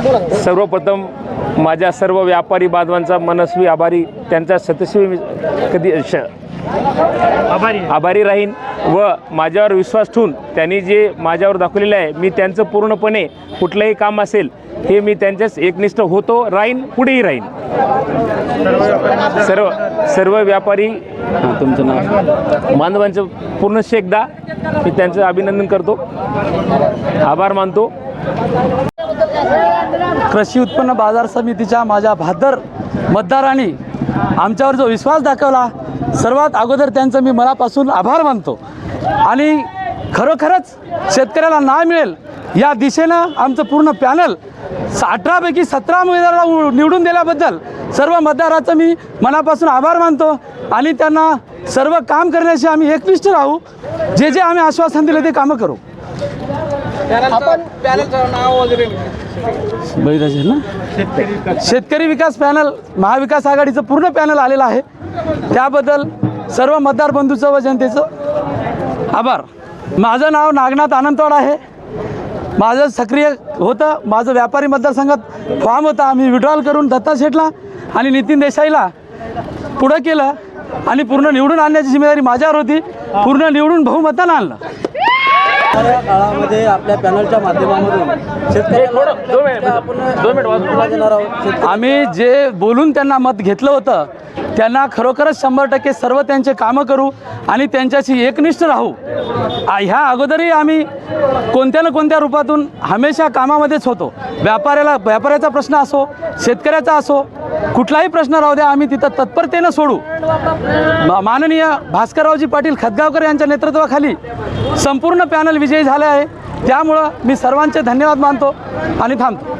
सर्वप्रथम माझ्या सर्व व्यापारी बांधवांचा मनस्वी आभारी त्यांचा सतस्वी कधी श आभारी. आहे. आभारी राहीन व माझ्यावर विश्वास ठेवून त्यांनी जे माझ्यावर दाखवलेलं आहे मी त्यांचं पूर्णपणे कुठलंही काम असेल हे मी त्यांच्याच एकनिष्ठ होतो राहीन पुढेही राहीन. सर्व सर्व व्यापारी तुमचं नाव? बांधवांचं पूर्णश एकदा मी त्यांचं अभिनंदन करतो. आभार मानतो. कृषी उत्पन्न बाजार समितीच्या माझ्या भादर मतदारांनी आमच्यावर जो विश्वास दाखवला सर्वात अगोदर त्यांचं मी मनापासून आभार मानतो. आणि खरोखरच शेतकऱ्याला न्याय मिळेल या दिशेनं आमचं पूर्ण पॅनल अठरापैकी सतरा उमेदवाराला उ- निवडून दिल्याबद्दल सर्व मतदाराचं मी मनापासून आभार मानतो. आणि त्यांना सर्व काम करण्याशी आम्ही एकनिष्ठ राहू. जे जे आम्ही आश्वासन दिले ते कामं करू. बळीराजे ना? शेतकरी विकास पॅनल महाविकास आघाडीचं पूर्ण पॅनल आलेलं आहे. त्याबद्दल सर्व मतदार बंधूचं व जनतेचं आभार. माझं नाव नागनाथ आनंदवाड आहे. माझं सक्रिय होतं. माझं व्यापारी मतदारसंघात फॉर्म होता. आम्ही विड्रॉल करून दत्ता शेठला आणि नितीन देसाईला पुढं केलं आणि पूर्ण निवडून आणण्याची जिम्मेदारी माझ्यावर होती. पूर्ण निवडून बहुमतानं आणलं. येणाऱ्या काळामध्ये आपल्या पॅनलच्या माध्यमामधून आपण शेतकरी आम्ही जे बोलून त्यांना मत घेतलं होतं त्यांना खरोखरच शंभर टक्के सर्व त्यांचे कामं करू आणि त्यांच्याशी एकनिष्ठ राहू. ह्या अगोदरही आम्ही कोणत्या ना कोणत्या रूपातून हमेशा कामामध्येच होतो. व्यापाऱ्याला व्यापाऱ्याचा प्रश्न असो शेतकऱ्याचा असो कुठलाही प्रश्न राहू द्या आम्ही तिथं तत्परतेनं सोडू. माननीय भास्कररावजी पाटील खतगावकर यांच्या नेतृत्वाखाली संपूर्ण पॅनल विजयी झाले आहे. त्यामुळं मी सर्वांचे धन्यवाद मानतो आणि थांबतो.